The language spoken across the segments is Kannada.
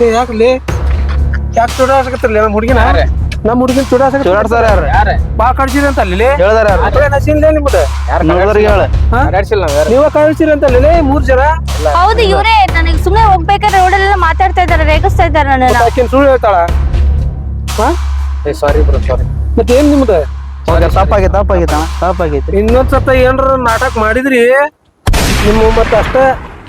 ಏ ಯಾಕಲ್ಲಿ ಯಾಕೆ ಚುಡಾಸಕತ್ತಿರ್ಲಿ ನಮ್ಮ ಹುಡುಗಿನ? ಯಾರೇ? ನಮ್ಮ ಹುಡುಗಿನ ಚುಡಾಸಕ ಚೂಡಾಡ್ತಾರ ಯಾರು ಯಾರ ಬಾ ಕಳ್ಸಿರಿ ಅಂತ ಅಲ್ಲಿ ಹೇಳ್ದಾರ ಯಾರು ಅದೇ ನಸೀನ್ಲೇ ನಿಮ್ದು? ನೋಡಿದ್ರಿಗೆ ಹೇಳ. ನಾವ್ ಕಳ್ಸಿರಿ ಅಂತ ಅಲ್ಲಿ ಮೂರ್ ಜನ? ಹೌದು ಇವರೇ ನನಗೆ ಸುಮ್ನೆ ಹೋಗ್ಬೇಕಾದ್ರೆ ರೋಡಲ್ಲೆಲ್ಲ ಮಾತಾಡ್ತಾ ಇದ್ದಾರೆ ರೇಗಿಸ್ತಾ ಇದ್ದಾರೆ ನನ್ನ ಆಕಿನ ಸುಳ್ಳು ಹೇಳ್ತಾಳ? ಹಾ? ಏ ಸಾರಿ ಬ್ರೋ ಸಾರಿ ಮತ್ತೆ ಏನ್ ನಿಮ್ದು? ತಪ್ಪಾಗೈತೆ ಅಣ್ಣ ತಪ್ಪಾಗೈತಿ ಇನ್ನೊಂದ್ ಸತ ಏನ್ರ ನಾಟಕ ಮಾಡಿದ್ರಿ? ನಿಮ್ಮ ಮತ್ತೆ ಅಷ್ಟ.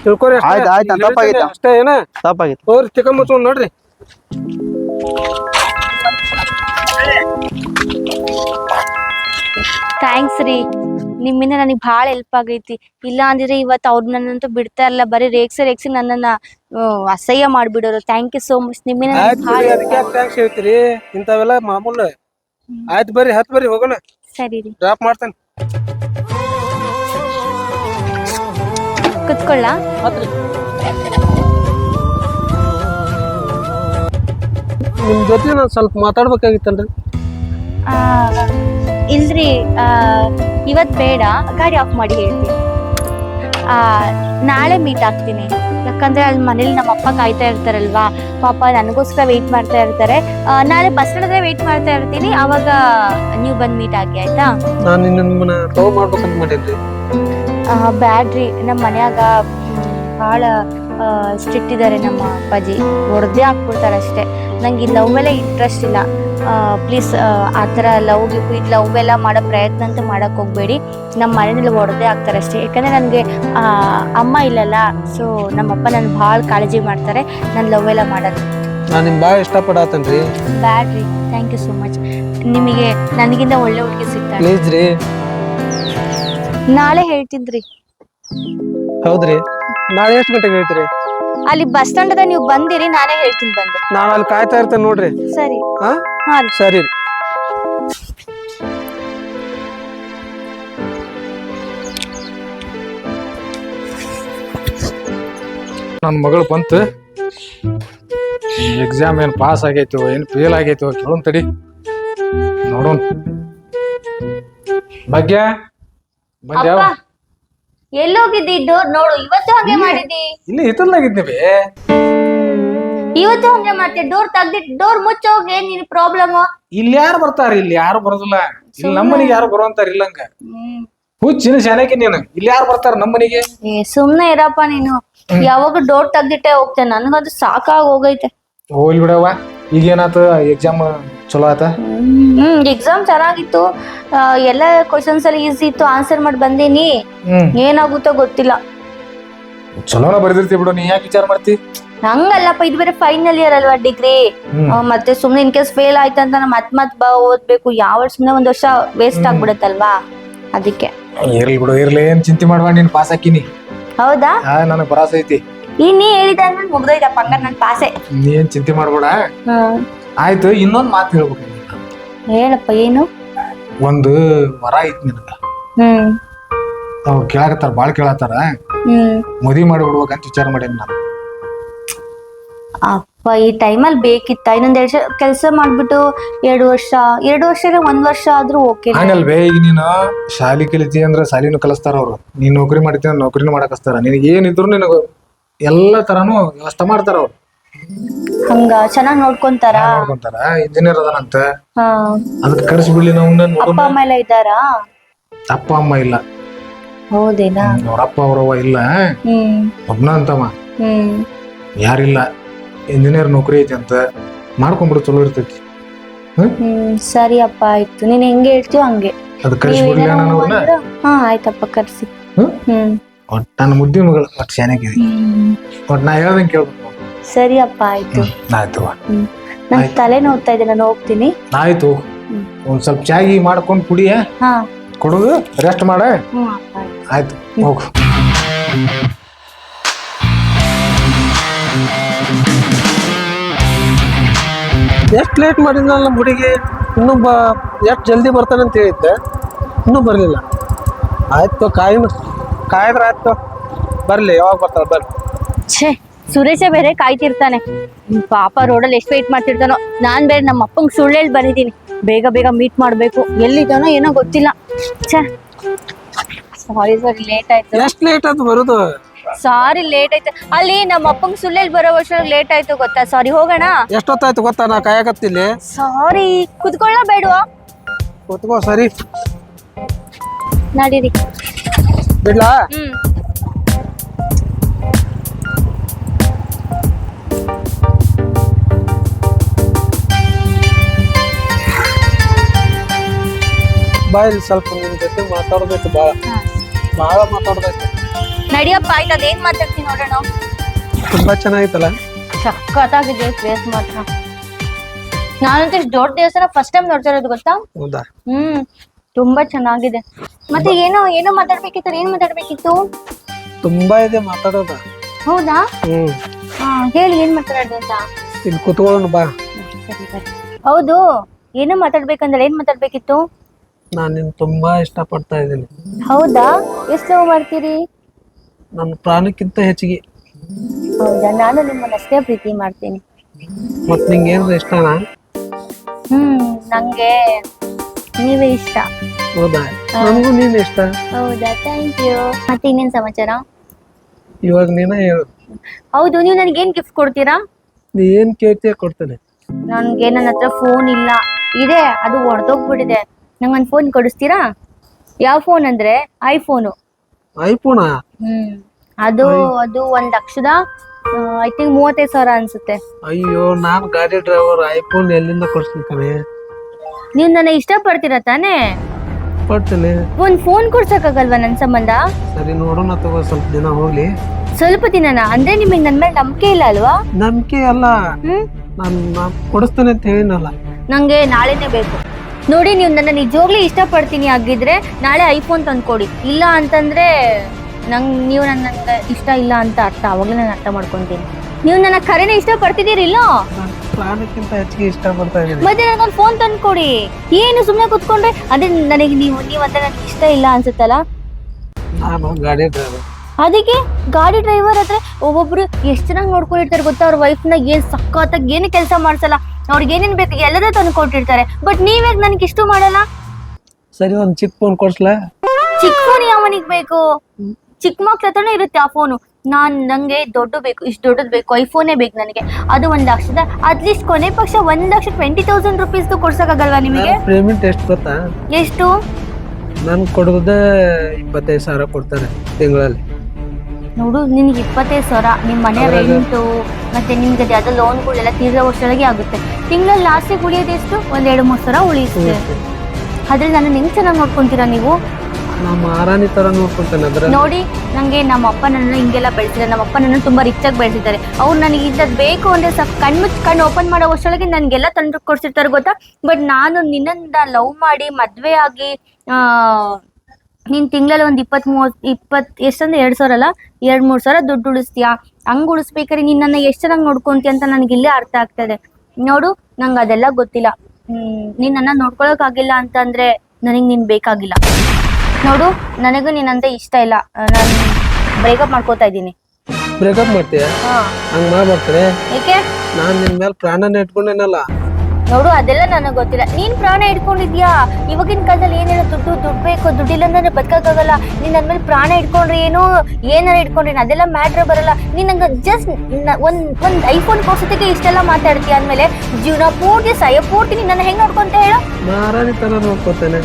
ತಿಳ್ಕೊರಿ ಅಷ್ಟೇ. ಆಯ್ತ್ ಆಯ್ತ್ ಅಣ್ಣ, ಅಷ್ಟೇ ಏನ? ತಪ್ಪಾಗಿತ್ತು. ಹೋಗ್ರಿ ಮುಚ್ಕೊಂಡ್ ನೋಡ್ರಿ. ಥ್ಯಾಂಕ್ಸ್ ರೀ. ನಿಮ್ಮಿಂದ ನನಗೆ ಭಾಳ ಹೆಲ್ಪ್ ಆಗೈತಿ. ಇಲ್ಲ ಅಂದಿದ್ರೆ ಇವತ್ತು ಅವ್ರು ನನ್ನಂತೂ ಬಿಡ್ತಾ ಇರಲ್ಲ ಬರೀ ರೇಗ್ಸಿ ರೇಗ್ಸಿ ನನ್ನನ್ನ ಅಸಹ್ಯ ಮಾಡ್ಬಿಡೋರು. ಥ್ಯಾಂಕ್ ಯು ಸೋ ಮಚ್ ನಿಮ್ಮಿಂದ ಥ್ಯಾಂಕ್ಸ್ ಹೇಳ್ತೀರಿ. ಇಂಥವೆಲ್ಲ ಮಾಮೂಲು. ಆಯ್ತು ಬರ್ರಿ ಹತ್ತು ಬರ್ರಿ ಹೋಗೋಣ. ಸರಿ ರೀ. ಡ್ರಾಪ್ ಮಾಡ್ತೇನೆ. ಕುತ್ಕೊಳ್ಳ. ನಿಮ್ ಜೊತೆ ನಾನು ಸ್ವಲ್ಪ ಮಾತಾಡ್ಬೇಕಾಗಿತ್ತಲ್ರಿ ಇಲ್ರಿ ಆ, ಇವತ್ ಬೇಡ ಗಾಡಿ ಆಫ್ ಮಾಡಿ ಹೇಳ್ತೀನಿ. ನಾಳೆ ಮೀಟ್ ಆಗ್ತೀನಿ. ಯಾಕಂದ್ರೆ ಅಲ್ಲಿ ಮನೇಲಿ ನಮ್ಮ ಅಪ್ಪ ಕಾಯ್ತಾ ಇರ್ತಾರಲ್ವಾ? ಪಾಪ ನನಗೋಸ್ಕರ ವೆಯ್ಟ್ ಮಾಡ್ತಾ ಇರ್ತಾರೆ. ನಾಳೆ ಬಸ್ ಸ್ಟ್ಯಾಂಡ್ ವೆಯ್ಟ್ ಮಾಡ್ತಾ ಇರ್ತೀನಿ. ಅವಾಗ ನೀವು ಬಂದು ಮೀಟ್ ಆಗಿ ಆಯ್ತಾ? ನಾನು ಲವ್ ಮಾಡ್ಬೇಕಂತ ಮಾಡಿದ್ದೆ. ಬ್ಯಾಡ್ರಿ ನಮ್ಮ ಮನ್ಯಾಗ ಭಾಳ ಸ್ಟ್ರಿಕ್ಟ್ ಇದ್ದಾರೆ ನಮ್ಮ ಅಪ್ಪಾಜಿ. ಹೊಡೆದೇ ಹಾಕ್ಬಿಡ್ತಾರೆ ಅಷ್ಟೇ. ನಂಗೆ ಈ ಲವ್ ಮೇಲೆ ಇಂಟ್ರೆಸ್ಟ್ ಇಲ್ಲ. ಪ್ಲೀಸ್ ಆ ಥರ ಲವ್ ಗಿವ್ ಇದು ಲವ್ ಎಲ್ಲ ಮಾಡೋ ಪ್ರಯತ್ನ ಅಂತ ಮಾಡೋಕ್ಕೆ ಹೋಗಬೇಡಿ. ನಮ್ಮ ಮನೆಯಲ್ಲಿ ಹೊಡೆದೇ ಹಾಕ್ತಾರೆ ಅಷ್ಟೇ. ಯಾಕಂದರೆ ನನಗೆ ಅಮ್ಮ ಇಲ್ಲಲ್ಲ ಸೊ ನಮ್ಮಪ್ಪ ನನ್ನ ಭಾಳ ಕಾಳಜಿ ಮಾಡ್ತಾರೆ ನಾನು ಲವ್ ಎಲ್ಲ ಮಾಡೋದು. ನಾನು ನಿಮ್ಗೆ ಭಾಳ ಇಷ್ಟಪಡತ್ತೇನ್ರಿ ಬ್ಯಾಡ್ರಿ ಥ್ಯಾಂಕ್ ಯು ಸೋ ಮಚ್ ನಿಮಗೆ ನನಗಿಂತ ಒಳ್ಳೆ ಹುಡುಗಿ ಸಿಗ್ತಾರೆ ಪ್ಲೀಸ್ ರೀ. ನಾಳೆ ಹೇಳ್ತಿದ್ರಿ ಹೌದ್ರಿ? ನಾಳೆ ಎಷ್ಟು ಗಂಟೆಗೆ ಹೇಳ್ತೀರಿ? ಅಲ್ಲಿ ಬಸ್ ಸ್ಟ್ಯಾಂಡ್ ನೀವು ಬಂದಿರಿ ನಾನೇ ಹೇಳ್ತೀನಿ ಬಂದೆ. ನಾನು ಅಲ್ಲಿ ಕಾಯ್ತಾ ಇರ್ತೇನೆ ನೋಡ್ರಿ. ಸರಿ. ಹಾ? ಹಾ ರೀ. ಸರಿ ರೀ. ನನ್ನ ಮಗಳು ಬಂತು. ಎಕ್ಸಾಮ್ ಏನು ಪಾಸ್ ಆಗೈತೋ ಏನು ಫೇಲ್ ಆಗೈತೋ ಕೇಳೋಣ ತಡಿ. ನೋಡೋಣ ಭಾಗ್ಯ? ಬಂದ್ಯಾವ ಎಲ್ಲೋಗಿದ್ದಿ ಡೋರ್ ನೋಡು ಇವತ್ತು ಹಂಗೆ ಮಾಡಿದಿ. ಇಲ್ಲಿ ಇತರ ಬೇ ಇವತ್ತು ಹಂಗೆ ಮಾಡ್ತಿ ಡೋರ್ ತಗ್ದಿ ಡೋರ್ ಮುಚ್ಚೋಗಿ ನಿನ್ ಪ್ರಾಬ್ಲಮ್ ಇಲ್ಲಿ ಯಾರು ಬರ್ತಾರ? ಇಲ್ಲಿ ಯಾರು ಬರೋದಿಲ್ಲ. ಇಲ್ಲಿ ನಮ್ಮನಿಗೆ ಯಾರು ಬರುವಂತಾರ ಇಲ್ಲಂಗ ಹುಚ್ಚಿನ ಶಾನಕಿ ನೀನು. ಇಲ್ಲಿ ಯಾರು ಬರ್ತಾರ ನಮ್ಮನಿಗೆ? ಏ ಸುಮ್ನೆ ಇರಪ್ಪ ನೀನು. ಯಾವಾಗ ಡೋರ್ ತೆಗ್ದಿಟ್ಟೆ ಹೋಗ್ತೇನೆ ನನಗಂತೂ ಸಾಕಾಗಿ ಹೋಗೈತೆ ಹೋಗ್ಲಿ ಬಿಡವ್ವ. ಈಗ ಏನಾತ ಎಕ್ಸಾಮ್ ಚಲೋ ಆತ? ಹ್ಮ್ ಎಕ್ಸಾಮ್ ಚೆನ್ನಾಗಿತ್ತು. ಆ, ಎಲ್ಲ ಕ್ವಶನ್ಸ್ ಎಲ್ಲ ಈಸಿ ಇತ್ತು ಆನ್ಸರ್ ಮಾಡಿ ಬಂದೀನಿ. ಹ್ಮ್. ಏನಾಗುತ್ತೋ ಗೊತ್ತಿಲ್ಲ. ಚಲೋನ ಬರ್ದಿರ್ತಿ ಬಿಡು ನೀ ಯಾಕೆ ವಿಚಾರ ಮಾಡ್ತಿ? ಹಂಗಲ್ಲಪ್ಪ ಇದು ಬೇರೆ ಫೈನಲ್ ಇಯರ್ ಅಲ್ವಾ ಡಿಗ್ರಿ ಹ್ಮ್. ಮತ್ತೆ ಸುಮ್ನೆ ಇನ್ ಕೇಸ್ ಫೇಲ್ ಆಯ್ತಂತ ನಾ ಮತ್ ಮತ್ ಬಾ ಓದ್ಬೇಕು. ಯಾವ ಸುಮ್ನೆ ಒಂದ್ ವರ್ಷ ವೇಸ್ಟ್ ಆಗ್ಬಿಡತ್ತಲ್ವಾ? ಅದಕ್ಕೆ. ಇರ್ಲಿ ಬಿಡು ಇರ್ಲಿ ಏನ್ ಚಿಂತೆ ಮಾಡ್ಬಾ ನೀನ್ ಪಾಸ್ ಹಾಕಿನಿ. ಹೌದಾ? ನನಗ್ ಭರಾಸ ಐತಿ. ಈ ನೀ ಹೇಳಿದ ಮುಗ್ದೋಯ್ತಪ್ಪ ಹಂಗಾರೆ ನನ್ ಪಾಸೆ. ಏನ್ ಚಿಂತೆ ಮಾಡ್ಬೇಡ. ಆಯ್ತು ಇನ್ನೊಂದ್ ಮಾತು ಹೇಳ್ಬೇಕು ನಿನಗೆ. ಹೇಳಪ್ಪ ಏನು? ಒಂದು ವರ ಐತಿ ನಿನಗ. ಹ್ಮ್. ಅವ್ ಕೇಳಾಕತ್ತಾರ ಬಾಳ್ ಕೇಳತ್ತಾರ ಹ್ಮ್. ಮಾಡಿ ಬಿಡ್ಬೇಕಂತ ವಿಚಾರ ಮಾಡೇನಿ ನಾನು. ಅಪ್ಪ ಈ ಟೈಮಲ್ಲಿ ಬೇಕಿತ್ತ? ಇನ್ನೊಂದ್ ಎರಡು ಕೆಲಸ ಮಾಡ್ಬಿಟ್ಟು ಎರಡು ವರ್ಷ ಎರಡು ವರ್ಷ ಇಲ್ಲ ಒಂದ್ ವರ್ಷ ಆದ್ರೂ ಓಕೆ. ಹಂಗಲ್ವೇ ಈಗ ನೀನು ಶಾಲಿ ಕಲಿತಿ ಅಂದ್ರೆ ಶಾಲಿನೂ ಕಲಿಸ್ತಾರ ಅವ್ರು. ನೀನ್ ನೌಕರಿ ಮಾಡ್ತೀನಿ ಅಂದ್ರ ನೌಕರಿನೂ ಮಾಡಕ್ ಹಚ್ತಾರ ನಿನಗೆ ಏನಿದ್ರು ನಿನಗ ಎಲ್ಲ ತರನು ವ್ಯವಸ್ಥೆ ಮಾಡ್ತಾರ ಅವ್ರು. ಹಂಗ ಚೆನ್ನಾಗ್ ನೋಡ್ಕೊಂತಾರ? ನೋಡ್ಕೊಂತಾರ. ಇಂಜಿನಿಯರ್ ಅದಾನಂತ. ಹಾ. ಅದಕ್ಕೆ ಕರ್ಸಿ ಬಿಡ್ಲಿ ನಾವು ಅಪ್ಪ ನೋಡೋಣ. ಅಮ್ಮ ಎಲ್ಲ ಇದ್ದಾರಾ? ಅಪ್ಪ ಅಮ್ಮ ಇಲ್ಲ. ಹೌದೇನಾ? ಅವ್ರ ಅಪ್ಪ ಅವ್ರವ್ವ ಇಲ್ಲ. ಹ್ಮ್. ಒಬ್ನ ಅಂತವ. ಹ್ಮ್. ಯಾರಿಲ್ಲ. ಇಂಜಿನಿಯರ್ ನೌಕರಿ ಐತಿ ಅಂತ ಮಾಡ್ಕೊಂಡ್ಬಿಡು ಚಲೋ ಇರ್ತೈತಿ. ಹ್ಮ್? ಸರಿ ಅಪ್ಪ ಆಯ್ತು. ನೀನ್ ಹೆಂಗೆ ಹೇಳ್ತೀಯೋ ಹಂಗೆ. ಅದಕ್ಕೆ ಕರ್ಸಿ ನೀವ್ ಬಿಡ್ಲಿ ಏನಾರ ನಾನು ಅವ್ರನ್ನ? ಅಂದ್ರ, ಹಾ ಆಯ್ತಪ್ಪ ಕರ್ಸಿ. ಹ್ಮ್? ಹ್ಮ್. ಒಟ್ ನನ್ನ ಮುದ್ದಿ ಮಗಳು ಒಟ್ ಶಾನ್ಯಾಗಿದೆ ಹ್ಮ್. ಒಟ್ ನಾ ಹೇಳ್ದಂಗೆ ಕೇಳ್ಬೇಕು ಸರಿ ಅಪ್ಪ ಆಯ್ತು. ಆಯ್ತು ನನ್ ತಲೆ ನೋಡ್ತಾ ಇದೆ ನಾನು ಹೋಗ್ತೀನಿ. ಆಯ್ತು. ಒಂದ್ ಸ್ವಲ್ಪ ಚಾಗಿ ಮಾಡ್ಕೊಂಡು ಕುಡಿಯ ಹಾ? ಕೊಡುದು ರೆಸ್ಟ್ ಮಾಡ. ಹ್ಮ್ ಅಪ್ಪ ಆಯ್ತು. ಆಯ್ತು ಹೋಗು. ಎಷ್ಟು ಲೇಟ್ ಮಾಡಿದ್ನಲ್ಲ ನಮ್ಮ ಹುಡುಗಿ? ಇನ್ನೂ ಬ ಎಷ್ಟು ಜಲ್ದಿ ಬರ್ತಾನೆ ಅಂತ ಹೇಳಿದ್ದೆ. ಇನ್ನೂ ಬರಲಿಲ್ಲ. ಆಯ್ತು ಕಾಯಿನ ಕಾಯ್ದ್ರೆ ಆಯ್ತು. ಬರಲಿ ಯಾವಾಗ ಬರ್ತಾಳ ಬರ್ರಿ ಛೇ ಸುರೇಶ ಬೇರೆ ಕಾಯ್ತಿರ್ತಾನೆ. ಹ್ಮ್, ಪಾಪ ರೋಡಲ್ಲಿ ಎಷ್ಟು ವೇಟ್ ಮಾಡ್ತಿರ್ತಾನೋ. ನಾನ್ ಬೇರೆ ನಮ್ಮ ಅಪ್ಪಂಗ್ ಸುಳ್ಳೇಳಿ ಬಂದಿದ್ದೀನಿ. ಬೇಗ ಬೇಗ ಮೀಟ್ ಮಾಡ್ಬೇಕು. ಎಲ್ಲಿದ್ದಾನೋ ಏನೋ ಗೊತ್ತಿಲ್ಲ. ಛೇ. ಸಾರಿ ಸರ್ ಲೇಟ್ ಆಯ್ತು. ಎಷ್ಟು ಲೇಟ್ ಆಯ್ತು ಬರೋದು? ಸಾರಿ ಲೇಟ್ ಆಯ್ತು. ಅಲ್ಲಿ ನಮ್ಮ ಅಪ್ಪಂಗ್ ಸುಳ್ಳೇಲಿ ಬರೋ ವರ್ಷ ಲೇಟ್ ಆಯ್ತು ಗೊತ್ತಾ? ಸಾರಿ ಹೋಗೋಣ? ಎಷ್ಟೊತ್ತಾಯ್ತು ಗೊತ್ತಾ ನಾ ಕಾಯಕತ್ತಿಲ್ಲಿ ಸಾರಿ ಕುತ್ಕೊಳ್ಳ ಬೇಡವಾ? ಕೂತ್ಕೋ ಸರಿ. ನಡೀರಿ. ಬಿಡ್ಲಾ? ಹ್ಮ್. ಬಾ ಇಲ್ಲಿ ಸ್ವಲ್ಪ ನಿನ್ ಜೊತೆ ಮಾತಾಡ್ಬೇಕು ಭಾಳ ಭಾಳ ಮಾತಾಡ್ಬೇಕು. ನಡಿಯಪ್ಪ ಆಯ್ತು ಅದೇನ್ ಮಾತಾಡ್ತೀನಿ ನೋಡೋಣ? ತುಂಬಾ ಚೆನ್ನಾಗಿತ್ತಲ್ಲ? ಸಖತ್ತಾಗಿದೆ ಪ್ಲೇಸ್ ಮಾತ್ರ. ನಾನಂತೂ ಇಷ್ಟು ದೊಡ್ಡ ದೇವಸ್ಥಾನ ಫಸ್ಟ್ ಟೈಮ್ ನೋಡ್ತಾ ಇರೋದು ಗೊತ್ತಾ? ಹೌದಾ? ಹ್ಮ್. ತುಂಬಾ ಚೆನ್ನಾಗಿದೆ. ಮತ್ತೆ ಏನೋ ಏನೋ ಮಾತಾಡ್ಬೇಕಿತ್ತು ಏನ್ ಮಾತಾಡ್ಬೇಕಿತ್ತು? ತುಂಬಾ ಇದೆ ಮಾತಾಡೋದ. ಹೌದಾ? ಹ್ಮ್. ಹಾ ಹೇಳಿ ಏನ್ ಮಾತಾಡೋದು ಅಂತ? ಇಲ್ಲಿ ಕುತ್ಕೊಳ್ಳೋಣ ಬಾ. ಸರಿ ಸರಿ ಹೌದು ಏನು ಮಾತಾಡ್ಬೇಕಂದ್ರೆ ಏನ್ ಮಾತಾಡ್ಬೇಕಿತ್ತು? ನಾನು ನಿನ್ ತುಂಬಾ ಇಷ್ಟಪಡ್ತಾ ಇದ್ದೀನಿ. ಹೌದಾ? ಎಷ್ಟು ಲವ್ ಮಾಡ್ತೀರಿ? ನನ್ನ ಪ್ರಾಣಕ್ಕಿಂತ ಹೆಚ್ಚಿಗೆ. ಹೌದಾ? ನಾನು ನಿಮ್ಮನ್ನ ಅಷ್ಟೇ ಪ್ರೀತಿ ಮಾಡ್ತೀನಿ. ಮತ್ ನಿಂಗೆ ಏನ್ರ ಇಷ್ಟನಾ? ಹ್ಮ್ ನಂಗೆ ನೀವೇ ಇಷ್ಟ ಹೌದಾ ನನಗೂ ನೀನ್ ಇಷ್ಟ? ಹೌದಾ? ಥ್ಯಾಂಕ್ ಯು ಮತ್ತೆ ಇನ್ನೇನ್ ಸಮಾಚಾರ? ಇವಾಗ ನೀನ ಹೇಳು. ಹೌದು ನೀವು ನನಗೆ ಏನ್ ಗಿಫ್ಟ್ ಕೊಡ್ತೀರಾ? ನೀ ಏನ್ ಕೇಳ್ತೀಯ ಕೊಡ್ತೇನೆ. ನನ್ಗೆ ನನ್ನ ಹತ್ರ ಫೋನ್ ಇಲ್ಲ. ಇದೆ ಅದು ಒಡೆದೋಗ್ಬಿಟ್ಟಿದೆ. ನಂಗೊಂದು ಫೋನ್ ಕೊಡಿಸ್ತೀರಾ? ಯಾವ ಫೋನ್ ಅಂದ್ರೆ? ಐಫೋನ್ ಐಫೋನ್ ಹ್ಮ್. ಅದು ಅದು ಒಂದ್ ಲಕ್ಷದ ಐ ಥಿಂಕ್ ಮೂವತ್ತೈದು ಸಾವಿರ ಅನ್ಸುತ್ತೆ. ಅಯ್ಯೋ ನಾನ್ ಗಾಡಿ ಡ್ರೈವರ್ ಐಫೋನ್ ಎಲ್ಲಿಂದ ಕೊಡ್ಸ್ಲಿಕ್ಕಾನೆ ನೀವು ನನ್ನ ಇಷ್ಟಪಡ್ತೀರಾ ತಾನೇ? ಪಡ್ತೀನಿ. ಒಂದ್ ಫೋನ್ ಕೊಡ್ಸಕ್ಕಾಗಲ್ವಾ ನನ್ ಸಂಬಂಧ? ಸರಿ ನೋಡೋಣ ತಗೋ ಸ್ವಲ್ಪ ದಿನ ಹೋಗ್ಲಿ. ಸ್ವಲ್ಪ ದಿನನ? ಅಂದ್ರೆ ನಿಮಗ್ ನನ್ ಮೇಲೆ ನಂಬಿಕೆ ಇಲ್ಲ ಅಲ್ವಾ? ನಂಬಿಕೆ ಅಲ್ಲ. ಹ್ಮ್? ನಾನ್ ಕೊಡಿಸ್ತೇನೆ ಅಂತ ಹೇಳಿನಲ್ಲ ನಂಗೆ ನಾಳೆನೆ ಬೇಕು. ನೋಡಿ ನೀವು ನನ್ನ ನಿಜವಾಗ್ಲೂ ಇಷ್ಟಪಡ್ತೀನಿ ಆಗಿದ್ರೆ ನಾಳೆ ಐಫೋನ್ ತಂದ್ಕೊಡಿ. ಇಲ್ಲ ಅಂತಂದ್ರೆ ನಂಗ್ ನೀವು ನನ್ನ ಇಷ್ಟ ಇಲ್ಲ ಅಂತ ಅರ್ಥ. ಅವಾಗಲೇ ನಾನು ಅರ್ಥ ಮಾಡ್ಕೊಂತೀನಿ. ನೀವು ನನ್ನ ಕರೆನೇ ಇಷ್ಟಪಡ್ತಿದ್ದೀರಿಲ್ಲ ನಾನ್ ಪ್ರಾಣಕ್ಕಿಂತ ಹೆಚ್ಚಿಗೆ ಇಷ್ಟಪಡ್ತಾ ಇದ್ದೀನಿ ಮತ್ತೆ ನನಗೊಂದು ಫೋನ್ ತಂದ್ಕೊಡಿ. ಏನು ಸುಮ್ಮನೆ ಕುತ್ಕೊಂಡ್ರೆ ಅದೇ ನನಗೆ ನೀವು ನೀವಂದ್ರೆ ನನಗೆ ಇಷ್ಟ ಇಲ್ಲ ಅನ್ಸುತ್ತಲ್ಲ? ನಾನು ಗಾಡಿ ಡ್ರೈವರ್ ಅದಕ್ಕೆ ಗಾಡಿ ಡ್ರೈವರ್ ಹತ್ರ ಒಬ್ಬೊಬ್ರು ಎಷ್ಟು ಚೆನ್ನಾಗಿ ನೋಡ್ಕೊಂಡಿರ್ತಾರೆ ಗೊತ್ತಾ? ಅವ್ರ ವೈಫ್ನ ಏನು ಸಖತ್ತಾಗಿ ಏನು ಕೆಲಸ ಮಾಡ್ಸಲ್ಲ? ಅವ್ರಿಗೆ ಏನೇನು ಬೇಕು ಎಲ್ಲದೂ ತಂದು ಕೊಟ್ಟಿರ್ತಾರೆ. ಬಟ್ ನೀವೇ ನನಗೆ ಇಷ್ಟು ಮಾಡಲ್ಲ? ಸರಿ ಒಂದು ಚಿಕ್ಕ ಫೋನ್ ಕೊಡ್ಸ್ಲಾ? ಚಿಕ್ಕ ಫೋನ್ ಯಾವನಿಗೆ ಬೇಕು? ಚಿಕ್ಕ ಮಕ್ಳ ಹತ್ರನೇ ಇರುತ್ತೆ ಆ ಫೋನು ನಾನ್ ನಂಗೆ ದೊಡ್ಡ ಬೇಕು ಇಷ್ಟು ದೊಡ್ಡದು ಬೇಕು ಐಫೋನೇ ಬೇಕು ನನಗೆ. ಅದು ಒಂದ್ ಲಕ್ಷದ ಅಟ್ಲೀಸ್ಟ್ ಕೊನೆ ಪಕ್ಷ ಒಂದ್ ಲಕ್ಷ ಟ್ವೆಂಟಿ ತೌಸಂಡ್ ರುಪೀಸ್ದು ಕೊಡ್ಸಕ್ಕಾಗಲ್ವಾ ನಿಮಗೆ? ಪೇಮೆಂಟ್ ಎಷ್ಟು ಗೊತ್ತಾ? ಎಷ್ಟು? ನಾನು ಕೊಡೋದೇ ಇಪ್ಪತ್ತೈದು ಸಾವಿರ ಕೊಡ್ತಾರೆ ತಿಂಗಳಲ್ಲಿ. ನೋಡು ನಿನ್ಗೆ ಇಪ್ಪತ್ತೈದು ಸಾವಿರ ನಿಮ್ಮ ಮನೆ ಅದ್ರಾಗ- ರೆಂಟು ಮತ್ತೆ ನಿಮ್ಗೆ ಅದು ಲೋನ್ ಲೋನ್ಗಳೆಲ್ಲ ತೀರ್ಥ ವರ್ಷದೊಳಗೆ ಆಗುತ್ತೆ. ತಿಂಗಳಲ್ಲಿ ಲಾಸ್ಟಿಗೆ ಉಳಿಯೋದು ಎಷ್ಟು? ಒಂದ್ ಎರಡು ಮೂರು ಸಾವಿರ ಉಳಿಯುತ್ತೆ. ಆದ್ರೆ ನಾನು ಹೆಂಗ್ ಚೆನ್ನಾಗಿ ನೋಡ್ಕೊಂತೀರಾ ನೀವು? ನೋಡಿ, ನಂಗೆ ನಮ್ಮ ಅಪ್ಪನನ್ನು ಹಿಂಗೆಲ್ಲ ಬೆಳೆಸಿದ್ದಾರೆ. ನಮ್ಮ ಅಪ್ಪ ನನ್ನ ತುಂಬಾ ರಿಚ್ ಆಗಿ ಬೆಳೆಸಿದ್ದಾರೆ. ಅವ್ರು ನನಗೆ ಇದ್ದದ್ ಬೇಕು ಅಂದ್ರೆ ಸಾಕು ಕಣ್ಮುಚ್ಚಿ ಕಣ್ಣು ಓಪನ್ ಮಾಡೋ ಅಷ್ಟೊಳಗೆ ನನಗೆಲ್ಲ ತಂದು ಕೊಡ್ಸಿರ್ತಾರೆ ಗೊತ್ತಾ? ಬಟ್ ನಾನು ನಿನ್ನಿಂದ ಲವ್ ಮಾಡಿ ಮದ್ವೆ ಆಗಿ, ಆ, ನೀನ್ ತಿಂಗಳಲ್ಲಿ ಒಂದ್ ಇಪ್ಪತ್ ಮೂವತ್ ಇಪ್ಪತ್ ಎಷ್ಟಂದ್ರೆ ಎರಡ್ ಸಾವಿರ ಅಲ್ಲ? ಎರಡ್ ಮೂರ್ ಸಾವಿರ ದುಡ್ಡು ಉಳಿಸ್ತೀಯಾ? ಹಂಗ್ ಉಳಿಸ್ಬೇಕಾದ್ರೆ ನಿನ್ನನ್ನ ಎಷ್ಟ್ ಚೆನ್ನಾಗಿ ನೋಡ್ಕೊಂತೀಯ ಅಂತ ನನಗೆ ಇಲ್ಲೇ ಅರ್ಥ ಆಗ್ತದೆ ನೋಡು, ನಂಗೆ ಅದೆಲ್ಲ ಗೊತ್ತಿಲ್ಲ. ಹ್ಮ್, ನಿನ್ನನ್ನ ನೋಡ್ಕೊಳಕ್ ಆಗಿಲ್ಲ ಅಂತಂದ್ರೆ ನನಗ್ ನೀನ್ ಬೇಕಾಗಿಲ್ಲ. ನೋಡು ನನಗೂ ನೀನಂತ ಇಷ್ಟ ಇಲ್ಲ. ನಾನು ಬ್ರೇಕಪ್ ಮಾಡ್ಕೋತಾ ಇದ್ದೀನಿ. ಬ್ರೇಕಪ್ ಮಾಡ್ತೀಯಾ? ಹಾ. ಹಂಗ್ ಮಾಡ್ಬಾರ್ತಾರೆ ಏಕೆ? ನಾನು ನಿನ್ನ ಮೇಲೆ ಪ್ರಾಣನ ಇಟ್ಕೊಂಡೇನಲ್ಲ. ನೋಡು ಅದೆಲ್ಲ ನನಗೆ ಗೊತ್ತಿಲ್ಲ. ನೀನ್ ಪ್ರಾಣ ಇಟ್ಕೊಂಡಿದ್ಯಾ? ಇವಾಗಿನ ಕಾಲದಲ್ಲಿ ಏನೇನೋ ದುಡ್ಡು ದುಡ್ಡು ಬೇಕು ದುಡ್ಡಿಲ್ಲ ಅಂದ್ರೆ ಬದುಕಕ್ಕಾಗಲ್ಲ. ನೀನ್ ಮೇಲೆ ಪ್ರಾಣ ಇಟ್ಕೊಂಡ್ರೆ ಏನು? ಏನಾರ ಇಟ್ಕೊಂಡ್ರೆ ಅದೆಲ್ಲ ಮ್ಯಾಟ್ರ್ ಬರಲ್ಲ. ನೀನ್ ನಂಗೆ ಜಸ್ಟ್ ಒಂದ್ ಒಂದ್ ಐಫೋನ್ ಕೊಡ್ಸೋದಕ್ಕೆ ಇಷ್ಟೆಲ್ಲ ಮಾತಾಡ್ತೀಯ ಅಂದ್ಮೇಲೆ ಜೀವನ ಪೂರ್ತಿ ಸಯ ಪೂರ್ತಿ ನೀನ್ ನನ್ನ ಹೆಂಗ್ ನೋಡ್ಕೊಂತ ಹೇಳು? ತರ ನೋಡ್ಕೊತೇನೆ.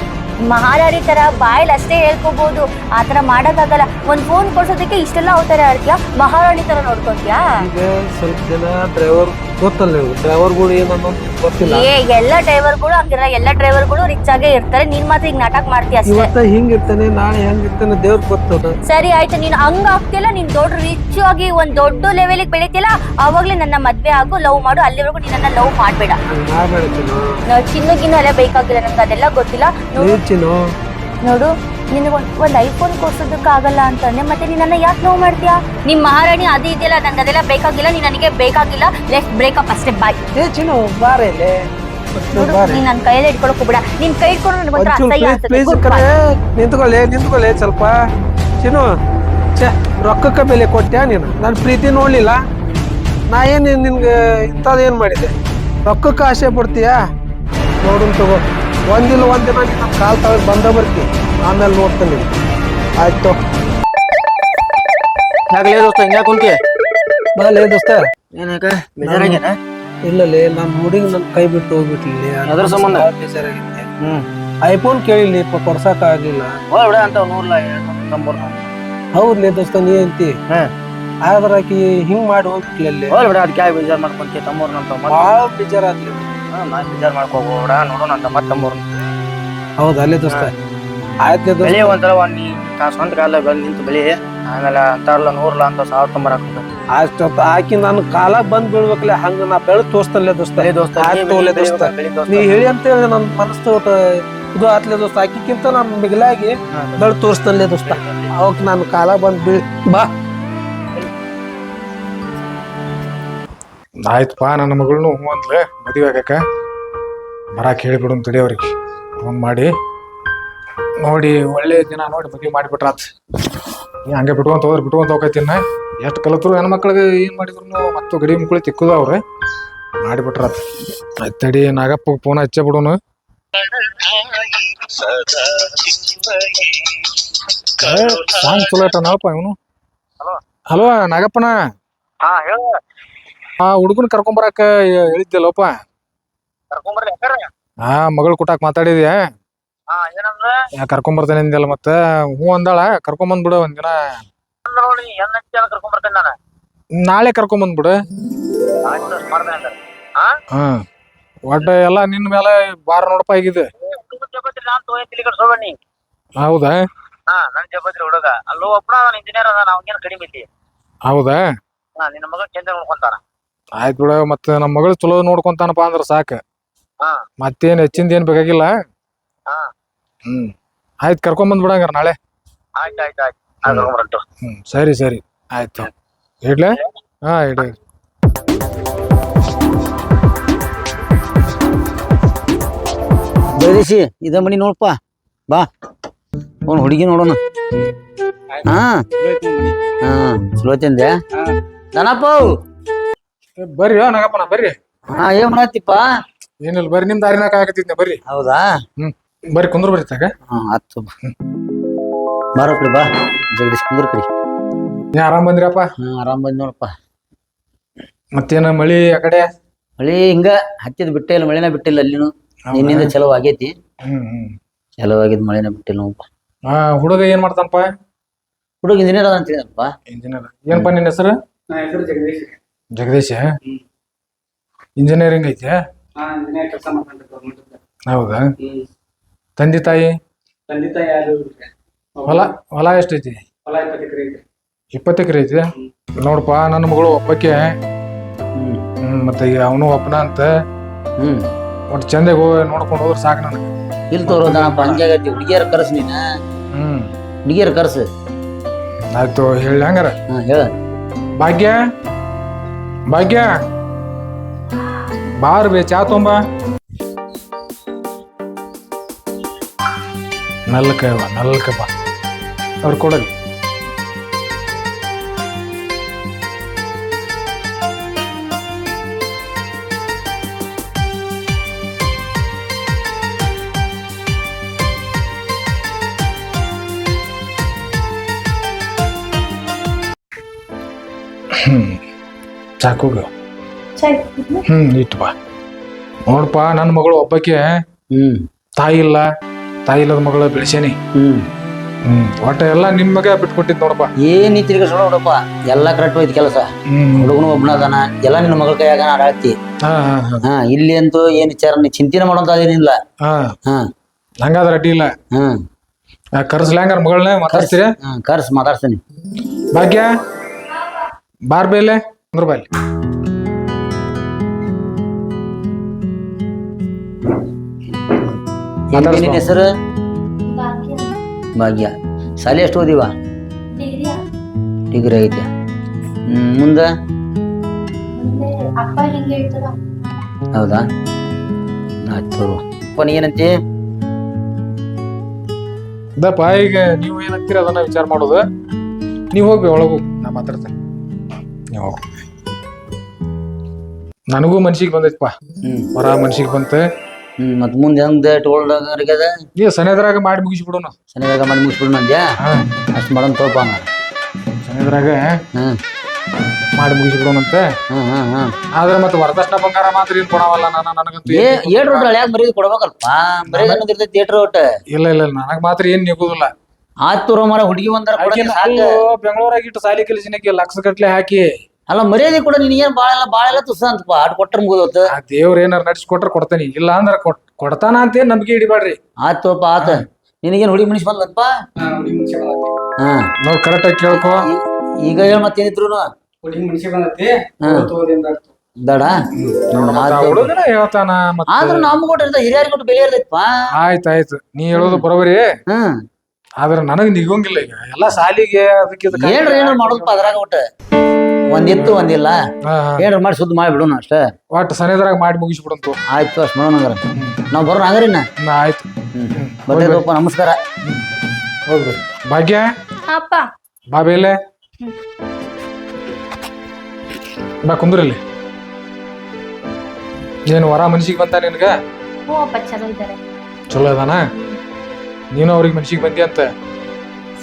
ಮಹಾರಾಣಿ ತರ ಬಾಯಲ್ಲಿ ಅಷ್ಟೇ ಹೇಳ್ಕೋಬಹುದು ಆ ತರ ಮಾಡೋಕ್ಕಾಗಲ್ಲ. ಒಂದ್ ಫೋನ್ ಕೊಡ್ಸೋದಕ್ಕೆ ಇಷ್ಟೆಲ್ಲ ಅವತಾರ ಆಡ್ತೀಯಾ ಮಹಾರಾಣಿ ತರ ನೋಡ್ಕೊತೀಯಾ ಸ್ವಲ್ಪ ಜನ ಡ್ರೈವರ್ ಗೊತ್ತಲ್ಲ ಡ್ರೈವರ್ಗಳು ಏ ಎಲ್ಲ ಡ್ರೈವರ್ಗಳು ಹಂಗಿರಲ್ಲ. ಎಲ್ಲ ಡ್ರೈವರ್ಗಳು ರಿಚ್ ಆಗೇ ಇರ್ತಾರೆ. ನೀನ್ ಮಾತ್ರ ಈಗ ನಾಟಕ ಮಾಡ್ತೀಯ ಅಷ್ಟೇ. ಇವತ್ತ ಹಿಂಗಿರ್ತಾನೆ ನಾಳೆ ಹೆಂಗಿರ್ತಾನೆ ದೇವ್ರ ಗೊತ್ತದ ಸರಿ ಆಯ್ತು. ನೀನು ಹಂಗ ಆಗ್ತಿಲ್ಲ ನೀನ್ ದೊಡ್ಡ ರಿಚ್ ಆಗಿ ಒಂದ್ ದೊಡ್ಡ ಲೆವೆಲಿಗೆ ಬೆಳಿತಿಲ್ಲ ಅವಾಗ್ಲೇ ನನ್ನ ಮದ್ವೆ ಆಗು ಲವ್ ಮಾಡು. ಅಲ್ಲಿವರೆಗೂ ನೀನನ್ನ ಲವ್ ಮಾಡ್ಬೇಡ. ಹಂಗ್ ನಾವ್ ಚಿನ್ನ. ಗಿನ್ನ ಎಲ್ಲ ಬೇಕಾಗಿಲ್ಲ ನಂಗೆ ಅದೆಲ್ಲ ಗೊತ್ತಿಲ್ಲ. ನೋಡು. ನೀಚಿನೋ ನೋಡು. ನಿನಗೆ ಒಂದು ಐಫೋನ್ ಕೊಡ್ಸೋದಕ್ಕೆ ಆಗಲ್ಲ ಅಂತಂದ್ರೆ ಮತ್ತೆ ನೀನನ್ನ ನನ್ನ ಯಾಕೆ ನೋವು ಮಾಡ್ತೀಯಾ? ನಿಮ್ಮ ಮಹಾರಾಣಿ ಅದು ಇದೆಯಲ್ಲ ನಂಗೆ ಅದೆಲ್ಲ ಬೇಕಾಗಿಲ್ಲ ನೀನ್ ನನಗೆ ಬೇಕಾಗಿಲ್ಲ ಲೆಫ್ಟ್ ಬ್ರೇಕಪ್ ಅಷ್ಟೇ ಬಾಯ್ ಏ ಚಿನ್ನು ಬಾರೆ ಇಲ್ಲಿ. ನೋಡು ಬಾರೆ. ನನ್ನ ಕೈಯಲ್ಲಿ ಇಟ್ಕೊಳಕ್ ಹೋಗ್ಬೇಡ. ನಿನ್ ಕೈ ಇಟ್ಕೊಂಡು ನನಗೆ ಒಂಥರ ಒಂಚೂರು ಅಸಹ್ಯ ಪ್ಲೀಸ್ ಅನ್ಸುತ್ತೆ. Please Goodbye. ಕರೆ ನಿಂತ್ಕೊಳ್ಳಿ ನಿಂತ್ಕೊಳ್ಳಿ ಸ್ವಲ್ಪ. ಚಿನ್ನು ಛೇ ರೊಕ್ಕಕ್ಕೆ ಬೆಲೆ ಕೊಟ್ಟೆ ನೀನು? ನಾನು ಪ್ರೀತಿ ನೋಡ್ಲಿಲ್ಲ. ನಾ ಏನು ನಿನ್ಗೆ ಇಂಥದ್ದೇನು ಏನು ಮಾಡಿದೆ ರೊಕ್ಕಕ್ಕೆ ಆಸೆ ಪಡ್ತೀಯಾ? ನೋಡುನ್ ತಗೋ. ಒಂದಿಲ್ಲ ಒಂದಿನ ನಿನ್ನ ಕಾಲ್ ತಗೊಂಡು ಬಂದ ಬರ್ತಿ. ಆಮೇಲೆ ನೋಡ್ತೇನೆ. ಆಯ್ತು. ಯಾಕಲೇ ದೋಸ್ತ ಹಿಂಗ ಕುಂತಿ ಬಾ ಲೇ ದೋಸ್ತ. ನಮ್ಮ ಹುಡುಗಿ ನನ್ನ ಕೈ ಬಿಟ್ಟು ಹೋಗ್ಬಿಟ್ಲಿ ಅದ್ರ ಸಂಬಂಧ? ಹ್ಮ್. ಐಫೋನ್ ಕೇಳಿಲ್ಲ ಕೊಡ್ಸಕ್ ಆಗಿಲ್ಲ ಹೋಗ್ ಬಿಡ ಅಂತ ಹೌದ್ಲೇ ದೋಸ್ತ ನೀ ಅಂತಿ. ಆದ್ರ ಆಕಿ ಹಿಂಗ್ ಮಾಡಿ ಹೋಗ್ಬಿಟ್ಲಿ ಅಲ್ಲಿ ಹೋಗ್ ಬಿಡ ಅದಕ್ಕೆ ಯಾಕೆ ಬೇಜಾರ್ ಮಾಡ್ಕೊಂತಿ ತಮ್ಮೂರ್ನ ಅಂತ ಮತ್ತ್ ಭಾಳ ಬೇಜಾರಾಗ್ಲಿ ನಾ ಬೇಜಾರ್ ಮಾಡ್ಕೋಬೇಡ ನೋಡೋಣ ಅಂತ ಮತ್ತೆ ಹೌದು ಅಲ್ಲೇ ದೋಸ್ತ? ಆಯ್ತ್ಲೇ ದೋಸ್ತ ಬೆಳಿ ಒಂಥರ ಒಂದ್ ನೀ ಕಾ ಸ್ವಂತ ಕಾಲ ಬಂದ್ ನಿಂತು ಬೆಳಿ ಆಮೇಲೆ ಅಂತಾರಲ್ಲ ನೂರ್ಲ ಅಂತ ಸಾವಿರ ತೊಂಬರಾಕ ಅಷ್ಟೊತ್ತ ಆಕಿ ನನ್ನ ಕಾಲ ಬಂದ್ ಬೀಳ್ಬೇಕಲ್ಲ ಹಂಗ ನಾ ಬೆಳೆ ತೋರಿಸ್ತಲ್ಲೇ ದೋಸ್ತ. ಬೆಳಿ ದೋಸ್ತ ಆಯ್ತ್ ತಗೋಲೆ ದೋಸ್ತ. ನೀ ಹೇಳಿ ಅಂತ ಹೇಳಿ ನನ್ನ ಮನಸ್ಸು ಒಟ್ಟ ಇದು ಆತ್ಲೆ ದೋಸ್ತ. ಆಕಿಕ್ಕಿಂತ ನಾನು ಮಿಗಿಲಾಗಿ ಬೆಳೆ ತೋರಿಸ್ತಲ್ಲೇ ದೋಸ್ತ. ಅವಕ್ ನನ್ನ ಕಾಲ ಬಂದ್ ಬೀಳ್ ಬಾ. ಆಯ್ತಪ್ಪ ನನ್ನ ಮಗಳನ್ನೂ ಹ್ಞೂ ಅಂದ್ಲೆ ಮದುವೆ ಆಗಾಕ ಬರಾಕ್ ಹೇಳಿಬಿಡು ತಡಿ ಅವ್ರಿಗೆ ಫೋನ್ ಮಾಡಿ. ನೋಡಿ ಒಳ್ಳೆ ದಿನ ನೋಡಿ ಮದುವೆ ಮಾಡಿಬಿಟ್ರಾತ್ ಹಂಗೆ ಬಿಟ್ಕೊಂತ ಹೋದ್ರೆ ಬಿಟ್ಕೊಂತ ಹೋಗತ್ತಿನ ಎಷ್ಟು ಕಲತ್ರು ಹೆಣ್ಮಕ್ಳಿಗೆ ಏನು ಮಾಡಿದ್ರು ಮತ್ತು ಗಡಿ ಮುಕ್ಕಳಿ ತಿಕ್ಕುದ ಅವ್ರೆ ಮಾಡಿಬಿಟ್ರಾತ್ ಅತ್ತಡಿ ತಡಿ ನಾಗಪ್ಪ ಫೋನ್ ಹಚ್ಚೇ ಬಿಡೋನು. ಸಾಂಗ್ ಚಲೋ ಇಟ್ಟನಪ್ಪ ಇವನು. ಹಲೋ ನಾಗಪ್ಪನ. ಹಾ ಹೇಳ. ಆ ಹುಡುಗನ್ ಕರ್ಕೊಂಬರಾಕ ಹೇಳಿದ್ದೆ ಲೋಪ ಯಾಕಾರ ಹಾ ಮಗಳು ಕುಟಾಕ್ ಮಾತಾಡಿದ್ಯಾ? ಹಾ ಬರ್ತೇನೆ ಅಂದ್ಯಲ್ಲ ಮತ್ತ? ಹ್ಞೂ ಅಂದಾಳ ಒಂದಿನ ಎನ್ನ ಕರ್ಕೊಂಬರ್ತೇನೆ ನಾನು. ನಾಳೆ ಕರ್ಕೊಂಡ್ ಬಂದ್ಬಿಡ. ಹಾ? ಒಟ್ಟ ಎಲ್ಲ ನಿನ್ನ ಮೇಲೆ ಬಾರ ನೋಡಪ್ಪ ಆಗಿದೆ. ನಾನ್ ಹೌದಾ? ನನ್ ಹುಡುಗ. ಅಲ್ಲೂ ಒಬ್ಬನ ಇಂಜಿನಿಯರ್ ಅದ ಅವ್ನಿಗೇನ್ ಕಡಿಮೆ ಐತಿ. ಹೌದಾ? ಹಾ ನಿನ್ನ ಮಗ ಚಂದ ನೋಡ್ಕೊಂತಾನ. ಆಯ್ತು ಬಿಡ ಮತ್ತೆ ನಮ್ಮ ಮಗಳು ಚಲೋ ನೋಡ್ಕೊಂತಾನಪ್ಪ ಅಂದ್ರ ಸಾಕು. ಮತ್ತೇನ್ ಹೆಚ್ಚಿಂದ ಏನ್ ಬೇಕಾಗಿಲ್ಲ. ಹಾ. ಹ್ಮ್. ಆಯ್ತು ಕರ್ಕೊಂಬಂದ್ಬಿಡಂಗಾರ ನಾಳೆ? ಆಯ್ತು ಆಯ್ತು ಆಯ್ತು. ಹ್ಮ್. ಸರಿ ಸರಿ. ಆಯ್ತು. ಇಡ್ಲೆ? ಹಾ ಇಡಿ ಜಗದೀಶಿ ಇದ ಮನಿ ನೋಡಪ್ಪ ಬಾ. ಅವ್ನು ಹುಡುಗಿ ನೋಡೋಣ. ಹಾ. ಹಾ ಚಲೋ ತಿಂದೆ ದನಪ್ಪ ಏ, ಬರ್ರಿ ಹೋ ನಾಗಪ್ಪನ ಬರ್ರಿ. ಹಾ ಏನ್ ಮಾಡತ್ತಿಪ್ಪ? ಏನಿಲ್ಲ ಬರ್ರಿ ನಿಮ್ ದಾರಿನಾಗ ಹಾಕತ್ತಿದ್ನೆ ಬರ್ರಿ. ಹೌದಾ? ಹ್ಮ್. ಬರ್ರಿ ಕುಂದ್ರ ಬರ್ರಿ ತಾಗ. ಹಾ ಆತು ಬಾರೋ ಕಡೆ ಬಾ. ಜಗದೀಶ್ ಕುಂದ್ರ ಕಡೆ. ನೀ ಆರಾಮ್ ಬಂದ್ರಪ್ಪ? ಹಾ ಆರಾಮ್ ಬಂದ್ ನೋಡಪ್ಪ. ಮತ್ತೇನ ಮಳಿ ಆ ಕಡೆ? ಮಳಿ ಹಿಂಗ ಹತ್ತಿದ್ ಬಿಟ್ಟೆ ಇಲ್ಲ ಮಳಿನ ಬಿಟ್ಟಿಲ್ಲ ಅಲ್ಲಿನು. ನಿನ್ನಿಂದ ಚಲೋ ಆಗೈತಿ. ಹ್ಮ್ ಹ್ಮ್. ಚಲೋ ಆಗಿದ್ ಮಳಿನ ಬಿಟ್ಟಿಲ್ಲ ನೋಡಪ್ಪ. ಹಾ ಹುಡುಗ ಏನ್ ಮಾಡ್ತಾನಪ್ಪ? ಹುಡುಗ ಇಂಜಿನಿಯರ್ ಅದ ಅಂತ ಹೇಳಿದಪ್ಪ ಇಂಜಿನಿಯರ್ ಏನಪ್ಪ ನಿನ್ನ ಹೆಸರು? ಜಗದೀಶ. ಇಂಜಿನಿಯರಿಂಗ್ ಐತಿ? ಹೌದಾ? ತಂದೆ ತಾಯಿ? ತಂದೆ ತಾಯಿ ಯಾರು? ಹೊಲ ಹೊಲ ಎಷ್ಟೈತಿ? ಹೊಲ ಇಪ್ಪತ್ತು ಎಕರೆ ಐತೆ. ಇಪ್ಪತ್ತು ಎಕರೆ ಐತಿ? ನೋಡಪ್ಪ ನನ್ನ ಮಗಳು ಒಪ್ಪಕ್ಕೆ. ಮತ್ತೆ ಈಗ ಅವನು ಒಪ್ಪನ ಅಂತ. ಹ್ಮ್. ಒಟ್ಟು ಚಂದಾಗ ಹೋಗಿ ನೋಡ್ಕೊಂಡು ಹೋದ್ರೆ ಸಾಕು ನನಗೆ. ಇಲ್ಲಿ ತೋರೋದನಪ್ಪ ಹಂಗಾಗತಿ ಆಗೈತಿ ಹುಡುಗಿಯರ ಕರ್ಸ್ ನೀನ? ಹ್ಮ್. ಹುಡುಗಿಯರ ಕರ್ಸು? ಆಯ್ತು ಹೇಳಿ ಹಂಗಾರ. ಹಾ ಹೇಳ. ಭಾಗ್ಯ? ಭಾಗ್ಯ? ಬಾರ್ ಬೇ ಚಾ ತೊಂಬ. ನಲ್ಕ ನಲ್ಕಪ್ಪ ಅವ್ರು ಕೊಡಲಿ. ಹ್ಮ್ ಸಾಕೋಗ ಹ್ಮ್ ಇಟ್ಟು ಬಾ. ನೋಡಪ್ಪ ನನ್ನ ಮಗಳು ಒಬ್ಬಕ್ಕೆ ಹ್ಮ್. ತಾಯಿ ಇಲ್ಲ. ತಾಯಿ ಇಲ್ಲದ ಮಗಳ ಬೆಳೆಸೇನಿ. ಹ್ಮ್. ಹ್ಮ್ ಒಟ್ಟ ಎಲ್ಲ ಮಗ ಬಿಟ್ಕೊಟ್ಟಿದ್ ನೋಡಪ್ಪ. ಏನ್ ತಿರ್ಗಿಸ್ಕೊಳ ನೋಡಪ್ಪ. ಎಲ್ಲ ಕರೆಕ್ಟ್ ಹೋಯ್ತು ಕೆಲಸ. ಹ್ಮ್ ಹುಡುಗನು ಒಬ್ಬನ ಅದಾನ. ಎಲ್ಲ ನಿನ್ನ ಮಗಳ ಕೈಯಾಗ ಆಡಾಳ್ತಿ ಹಾ ಹಾ ಹಾ. ಹಾ ಇಲ್ಲಿ ಅಂತೂ ಏನ್ ವಿಚಾರ ನೀ ಚಿಂತಿನ ಮಾಡೋಂತ ಅದೇನಿಲ್ಲ ಹಾ. ಹಾ. ಹಂಗಾದ್ರೆ ಅಡ್ಡಿ ಇಲ್ಲ. ಹ್ಮ್ ಕರ್ಸ್ಲ ಹಂಗಾರ ಮಗಳನ್ನ ಮಾತಾಡ್ತೀರಿ? ಹಾ ಕರ್ಸ್ ಮಾತಾಡ್ತೀನಿ ಭಾಗ್ಯ ಬಾರ್ ಬೇಲೆ ಅಂದ್ರ ಬಾಲಿ. ನಿನ್ನ ಹೆಸರು? ಭಾಗ್ಯ. ಶಾಲೆ ಎಷ್ಟು ಓದಿವ? ಡಿಗ್ರಿ. ಐತೆ. ಹ್ಮ್ ಮುಂದ? ಅಪ್ಪ ಹೆಂಗೆ ಹೇಳ್ತಾರ. ಹೌದಾ? ಆಯ್ತು. ಅಪ್ಪ ನೀ ಏನಂತಿ? ದಪ್ಪ ಈಗ ನೀವು ಏನಂತೀರ ಅದನ್ನ ವಿಚಾರ ಮಾಡೋದು. ನೀವು ಹೋಗಿ ಒಳಗೆ ಹೋಗಿ. ನಾ ಮಾತಾಡ್ತೇನೆ. ನೀವು ಹೋಗು. ನನಗೂ ಮನ್ಸಿಗೆ ಬಂದೈತಪ್ಪ. ಪಾ ಹೊರ ಮನ್ಸಿಗೆ ಬಂತೆ. ಹ್ಮ್ ಮತ್ ಮುಂದೆ ಹೆಂಗ್ ಟೋಲ್ಡ್ ನೀವು ಸನೇದ್ರಾಗ ಮಾಡಿ ಮುಗಿಸ್ಬಿಡೋಣ ಸನಿದಾಗ ಮಾಡಿ ಮುಗಿಸ್ಬಿಡು ನಂದ್ಯಾ ಅಷ್ಟ್ ಮಾಡೋಣ ತೋಪ ಸನೇದ್ರಾಗ ಹ್ಮ್ ಮಾಡಿ ಮುಗಿಸ್ಬಿಡೋಣಂತೆ ಹ್ಮ್ ಹ್ಮ್ ಹ್ಮ್ ಆದ್ರೆ ಮತ್ತೆ ವರದಕ್ಷಿಣೆ ಬಂಗಾರ ಮಾತ್ರ ಏನ್ ಕೊಡವಲ್ಲ ನಾನು ನನಗಂತೂ ಏ ಏನ್ ಏಟ್ ರೋಟ್ ಹಳ್ಯಾಗ ಮರೀದ್ ಕೊಡ್ಬೇಕಲ್ಪ? ಮರೀದ್ ಅನ್ನೋದ್ ಇರ್ತೈತಿ ಏಟ್ ರೋಟ್ ಇಲ್ಲ ಇಲ್ಲ ನನಗ್ ಮಾತ್ರ ಏನ್ ನಿಗುದಿಲ್ಲ. ಆತ್ ತೋರ ಮರ ಹುಡುಗಿ ಒಂದರ ಕೊಡಕ್ಕೆ ಸಾಕ. ಬೆಂಗಳೂರಾಗ ಇಟ್ಟು ಸಾಲಿ ಕಲಿಸಿನಕ್ಕೆ ಲಕ್ಷ ಗಟ್ಲೆ ಹಾಕಿ ಅಲ್ಲ ಮರ್ಯಾದೆ ಕೂಡ ನಿನಗೇನ್ ಬಾಳ ಬಾಳೆಲ್ಲ ಬಾಳ ಎಲ್ಲ ತುಸ ಅಂತಪ್ಪ ಆಡ್ ಕೊಟ್ರ ಮುಗಿದೋತ್. ಆ ದೇವ್ರ ಏನಾರ ನಡ್ಸ್ಕೊಟ್ರ ಕೊಡ್ತಾನಿ. ಇಲ್ಲ ಅಂದ್ರ ಕೊಟ್ ಕೊಡ್ತಾನ ಅಂತ ಏನ್ ನಂಬಿಕೆ ಹಿಡಿಬೇಡ್ರಿ ಆತಪ್ಪ ಆತ. ನಿನಗೇನ್ ಹುಡಿ ಮನುಷ್ಯ ಬಂದಪ್ಪ ಹಾ ನೋಡ್ ಕರೆಕ್ಟ್ ಆಗಿ ಕೇಳ್ಕೊ. ಈಗ ಹೇಳ ಮತ್ತೇನಿದ್ರು ಮನುಷ್ಯ ಬಂದತಿ. ದಡ ಮತ್ತ್ ಆ ಹುಡುಗನ ಹೇಳ್ತಾನ ಮತ್ತ. ಮತ್ತೆ ನಮ್ಗ್ ಕೊಟ್ಟ ಇರ್ತಾವ ಹಿರಿಯರಿಗೆ ಕೊಟ್ಟು ಬೆಲೆ ಇರ್ತೈತಪ್ಪ ಆಯ್ತ್ ಆಯ್ತು. ನೀ ಹೇಳೋದು ಬರೋಬರಿ ಹ್ಮ್ ಆದ್ರ ನನಗ್ ನಿಗೋಂಗಿಲ್ಲ ಈಗ. ಎಲ್ಲಾ ಸಾಲಿಗೆ ಅದಕ್ಕೆ ಇದಕ್ಕೆ ಏನ್ರ ಏನ್ರ ಮಾಡೋದಪ್ಪ ಅದ್ರಾಗ ಒಟ್ಟ. ಒಂದಿತ್ತು ಒಂದಿಲ್ಲ. ಏನಾರ ಮಾಡಿ ಬಿಡೋಣ ಮಾಡ್ಬಿಡೋಣ ಅಷ್ಟೇ. ಒಟ್ಟ ಸನಿದ್ರಾಗ ಮಾಡಿ ಮುಗಿಸ್ಬಿಡಂತು ಆಯ್ತು ಅಷ್ಟು ಮಾಡೋಣ ಹಂಗಾರ. ನಾವ್ ಬರೋಣ ಹಂಗಾರಿನ ಆಯ್ತು. ಬರ್ತೇವಪ್ಪ ನಮಸ್ಕಾರ. ಹೋಗ್ರಿ. ಭಾಗ್ಯ? ಅಪ್ಪ. ಬಾಬೇಲೆ ಬಾ ಕುಂದ್ರಲ್ಲಿ ಏನು ವರ ಮನ್ಸಿಗೆ ಬಂತ ನಿನ್ಗ? ಹ್ಞೂ ಅಪ್ಪ ಚಲೋ ಇದ್ದಾರೆ. ಚಲೋ ಅದಾನ ನೀನು ಅವ್ರಿಗೆ ಮನ್ಸಿಗೆ ಬಂದಿ ಅಂತ?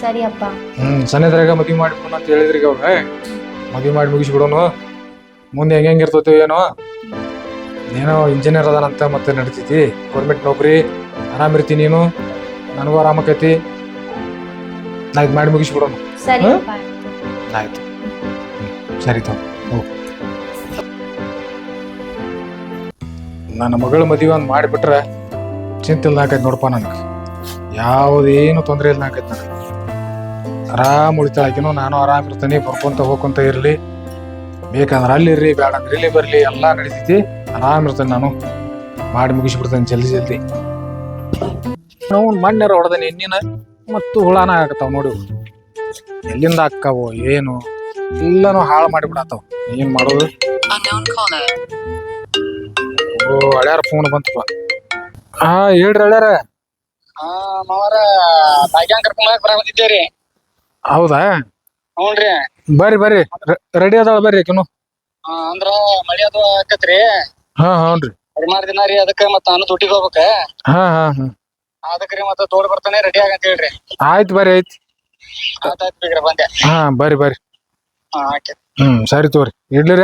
ಸರಿ ಅಪ್ಪ. ಹ್ಮ್ ಸಣ್ಣದ್ರಾಗ ಮದ್ವಿ ಮಾಡ್ಬಿಡೋಣ ಅಂತ ಹೇಳಿದ್ರಿ ಅವ್ರ. ಮದ್ವಿ ಮಾಡಿ ಮುಗಿಸ್ಬಿಡೋನು. ಮುಂದೆ ಹೆಂಗೆ ಹೆಂಗೆ ಇರ್ತೈತೆ ಏನೋ. ಏನೋ ಇಂಜಿನಿಯರ್ ಅದಾನಂತ ಮತ್ತೆ ನಡಿತೈತಿ. ಗೌರ್ಮೆಂಟ್ ನೌಕರಿ ಆರಾಮಿರ್ತಿ ನೀನು. ನನಗೂ ಆರಾಮಕೈತಿ ನಾ ಇದು ಮಾಡಿ ಮುಗಿಸ್ಬಿಡೋನು. ಸರಿ ಆಯ್ತು. ಸರಿ ಹೋಗು. ನನ್ನ ಮಗಳ ಮದುವೆ ಒಂದು ಮಾಡಿಬಿಟ್ರೆ ಚಿಂತೆ ಇಲ್ದಾಕೈತಿ ನೋಡಪ್ಪ ನನಗೆ. ಯಾವುದೇನು ತೊಂದರೆ ಇಲ್ದಾಕೈತಿ ನನಗೆ. ಆರಾಮ್ ಉಳಿತಾಳ ಆಕಿನೂ ನಾನು ಆರಾಮ್ ಇರ್ತೀನಿ ಬರ್ಕೊಂತ ಹೋಗ್ಕೊಂತ ಇರಲಿ. ಬೇಕಂದ್ರೆ ಅಲ್ಲಿ ಇರ್ರಿ ಬೇಡ ಅಂದ್ರೆ ಇಲ್ಲಿ ಬರಲಿ ಎಲ್ಲ ನಡೀತೈತಿ. ಆರಾಮ್ ಇರ್ತೇನೆ ನಾನು. ಮಾಡಿ ಮುಗಿಸ್ಬಿಡ್ತೇನೆ ಜಲ್ದಿ ಜಲ್ದಿ. ನಾವು ಮಣ್ಣೆರ ಹೊಡೆದೇನೆ ಎಣ್ಣಿನ ಮತ್ತು ಹುಳಾನ ಆಗತ್ತಾವ ನೋಡಿ. ಎಲ್ಲಿಂದ ಹಾಕಾವು ಏನು? ಎಲ್ಲನೂ ಹಾಳು ಮಾಡಿಬಿಡತ್ತಾವ. ಏನ್ ಮಾಡೋದು? ಓ ಅಳ್ಯಾರ ಫೋನ್ ಬಂತಪ್ಪ. ಹಾ ಹೇಳ್ರಿ ಹಳ್ಯಾರ. ಮಾವಾರ ಭಾಗ್ಯಾನ್ ಕರ್ಕೊಂಡ್ ಬರಾಕತ್ತಿದ್ದೇರಿ ಹೌದಾ? ಹ್ಞೂನ್ರಿ. ಬರ್ರಿ ಬರ್ರಿ. ರೆಡಿ ಅದಾವ ಬರ್ರಿ ಆಕಿನು. ಆ, ಅಂದ್ರ ಮಳಿ ಅದು ಆಕತ್ರಿ. ಹಾ ಹ್ಞೂನ್ರಿ. ಹದಿನಾರು ದಿನ ರೀ ಅದಕ್ಕ ಮತ್ತ ನಾನು ದುಡ್ಡಿಗೆ ಹೋಗ್ಬೇಕ. ಹಾ ಹಾ ಹಾ. ಅದಕ್ರಿ ಮತ್ತ ತೋಡ್ ಬರ್ತಾನೆ ರೆಡಿ ಆಗಂತ ಹೇಳ್ರಿ. ಆಯ್ತು ಬರ್ರಿ ಆಯ್ತು. ಆಯ್ತಾಯ್ತು ಬೇಕ್ರಿ ಬಂದೆ. ಹಾ ಬರ್ರಿ ಬರ್ರಿ. ಹಾ ಆಕೆ ಹ್ಮ್ ಸರಿ ತಗೋರಿ ಇಡ್ಲಿರ?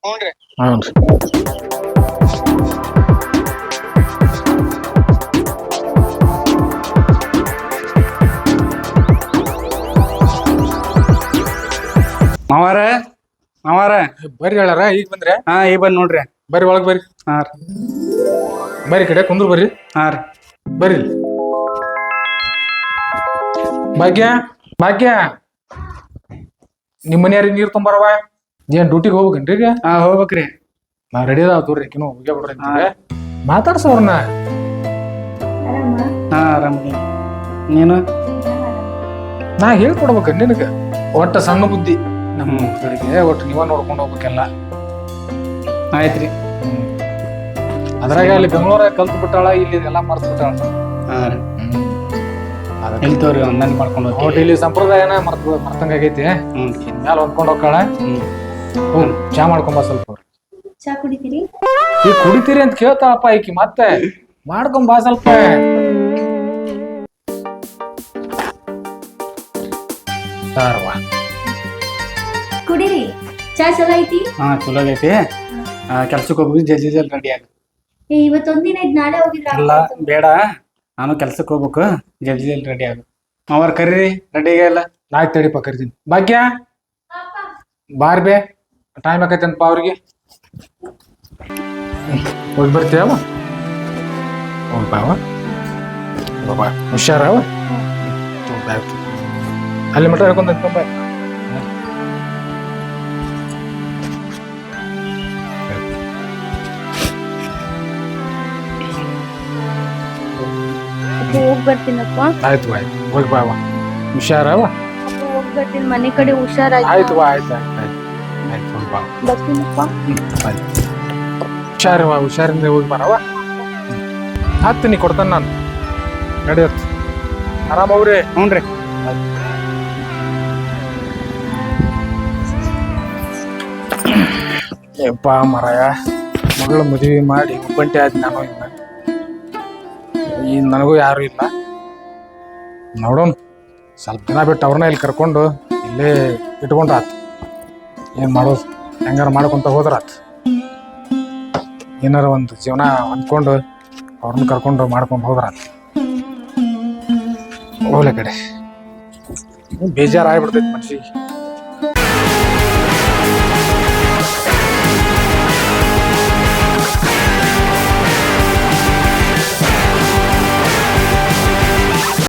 ಹ್ಞೂನ್ರಿ. ಹ್ಞೂನ್ರಿ. ಮಾವಾರ ಮಾವಾರ. ಬರ್ರಿ ಹೇಳಾರ ಈಗ ಬಂದ್ರೆ? ಹಾ ಈಗ ಬಂದ್ ನೋಡ್ರಿ. ಬರ್ರಿ ಒಳಗ್ ಬರ್ರಿ. ಹಾ ರೀ. ಬರ್ರಿ ಕಡೆ ಕುಂದ್ರ ಬರ್ರಿ. ಹಾ ರೀ. ಬರ್ರಿ ಭಾಗ್ಯ ಭಾಗ್ಯ. ನಿಮ್ಮ ಮನೆಯಾರಿ ನೀರ್ ತುಂಬಾರವ ಏನ್ ಡ್ಯೂಟಿಗೆ ಹೋಗ್ಬೇಕನ್ರಿ ಈಗ? ಹಾ ಹೋಗ್ಬೇಕ್ರಿ. ನಾ ರೆಡಿ ಅದಾವ ತೋರಿ ಆಕಿನೂ ಹೋಗ್ಯ ಬಿಡ್ರಿ ಮಾತಾಡ್ಸೋ ಅವ್ರನ್ನ. ಹಾ ಆರಾಮ್ ನೀನು? ನಾ ಹೇಳ್ಕೊಡ್ಬೇಕ ನಿನಗ. ಒಟ್ಟ ಸಣ್ಣ ಬುದ್ಧಿ. ನಮ್ಮ ಮಕ್ಕಳಿಗೆ ಒಟ್ಟು ನೀವ ನೋಡ್ಕೊಂಡು ಹೋಗ್ಬೇಕೆಲ್ಲ. ಆಯ್ತ್ರಿ. ಅದ್ರಾಗ ಅಲ್ಲಿ ಬೆಂಗಳೂರಾಗ ಕಲ್ತು ಬಿಟ್ಟಾಳ ಇಲ್ಲಿ ಎಲ್ಲ ಮರ್ತು ಬಿಟ್ಟಾಳ ಹಾಂ ರೀ. ಎಲ್ಲಿ ತೋರಿ ಒಂದನ್ ಮಾಡ್ಕೊಂಡು ಹೋಗಿ ಇಲ್ಲಿ ಸಂಪ್ರದಾಯನ ಮರ್ತ ಮರ್ತಂಗ ಆಗೈತಿ. ಹ್ಞೂ ಇನ್ಮ್ಯಾಲ ಹೊಂದ್ಕೊಂಡು ಹೋಗ್ಕಾಳ ಹ್ಮ್. ಹೋಗ್ ಚಾ ಮಾಡ್ಕೊಂಬ ಸ್ವಲ್ಪ ಚಾ ಕುಡಿತೀರಿ? ಈ ಕುಡಿತೀರಿ ಅಂತ ಕೇಳ್ತಾಳಪ್ಪ ಈಕಿ ಮತ್ತೆ. ಮಾಡ್ಕೊಂಬ ಸ್ವಲ್ಪ. ತಾರವ್ವ. ಕುಡೀರಿ ಚಾ ಚಲೋ ಐತಿ? ಹಾ ಚಲೋ ಐತಿ ಕೆಲ್ಸಕ್ಕೆ ಹೋಗ್ಬೇಕು ಜಲ್ದಿ ಜಲ್ದಿ ರೆಡಿ ಆಗ. ಏ ಇವತ್ತೊಂದಿನ ಐತಿ ನಾಳೆ ಹೋಗಿದ್ರ? ಇಲ್ಲ ಬೇಡ. ನಾನು ಕೆಲ್ಸಕ್ಕೆ ಹೋಗ್ಬೇಕು. ಜಲ್ದಿ ಜಲ್ದಿ ರೆಡಿ ಆಗ. ಅವ್ರ ಕರೀರಿ. ರೆಡಿ ಇಲ್ಲ ಆಯ್ತು ತಡಿಪ ಕರಿತೀನಿ. ಭಾಗ್ಯ? ಬಾರ್ ಬೇ. ಟೈಮ್ ಆಕೈತೆ ಅಂತ ಅವ್ರಿಗೆ? ಹೋಗಿ ಬರ್ತೀಯವ ಹೋಗಿ ಬಾವ. ಬಾಬಾ ಹುಷಾರವ? ಅಲ್ಲಿ ಮಟ್ಟ ಹೇಳ್ಕೊಂಡ್ ಬಾ ಹೋಗ್ ಬರ್ತೀನಪ್ಪ. ಆಯ್ತು ಆಯ್ತು ಹೋಗಿ ಬಾವ ಹುಷಾರವ ಅಪ್ಪ ಹೋಗ್ ಬರ್ತೀನಿ. ಮನೆ ಕಡೆ ಹುಷಾರಾಗಿ ಆಯ್ತು ಬಾ ಆಯ್ತು ಆಯ್ತು ಆಯ್ತು. ಆಯ್ತು ಹೋಗಿ ಬಾ. ಬರ್ತೀನಪ್ಪ. ಆಯ್ತು ಹುಷಾರವ ಹುಷಾರಿಂದ ಹೋಗಿ ಬಾರವ ಹತ್ತು ನೀ ಕೊಡ್ತಾನೆ ನಾನು. ನಡೆಯತ್ ಆರಾಮ ಅವ್ರಿ? ಹ್ಞೂನ್ರಿ ಯಪ್ಪ ಮರಯ ಮಗಳ ಮದುವೆ ಮಾಡಿ ಒಬ್ಬಂಟೆ ಆಯ್ತು ನಾನು ಇನ್ನ ಈ ನನಗೂ ಯಾರು ಇಲ್ಲ. ನೋಡೋಣ. ಸ್ವಲ್ಪ ದಿನ ಬಿಟ್ಟು ಅವ್ರನ್ನ ಇಲ್ಲಿ ಕರ್ಕೊಂಡು ಇಲ್ಲೇ ಇಟ್ಕೊಂಡ್ರಾತ್ ಏನು ಮಾಡೋದು? ಹೆಂಗಾರ ಮಾಡ್ಕೊತ ಹೋದ್ರಾತು. ಏನಾರು ಒಂದು ಜೀವನ ಅಂದ್ಕೊಂಡು ಅವ್ರನ್ನ ಕರ್ಕೊಂಡು ಮಾಡ್ಕೊಂಡು ಹೋದ್ರಾತು. ಹೋಗ್ಲೆ ಕಡೆ. ಬೇಜಾರು ಆಗ್ಬಿಡ್ತೈತೆ ಮನ್ಸಿಗೆ.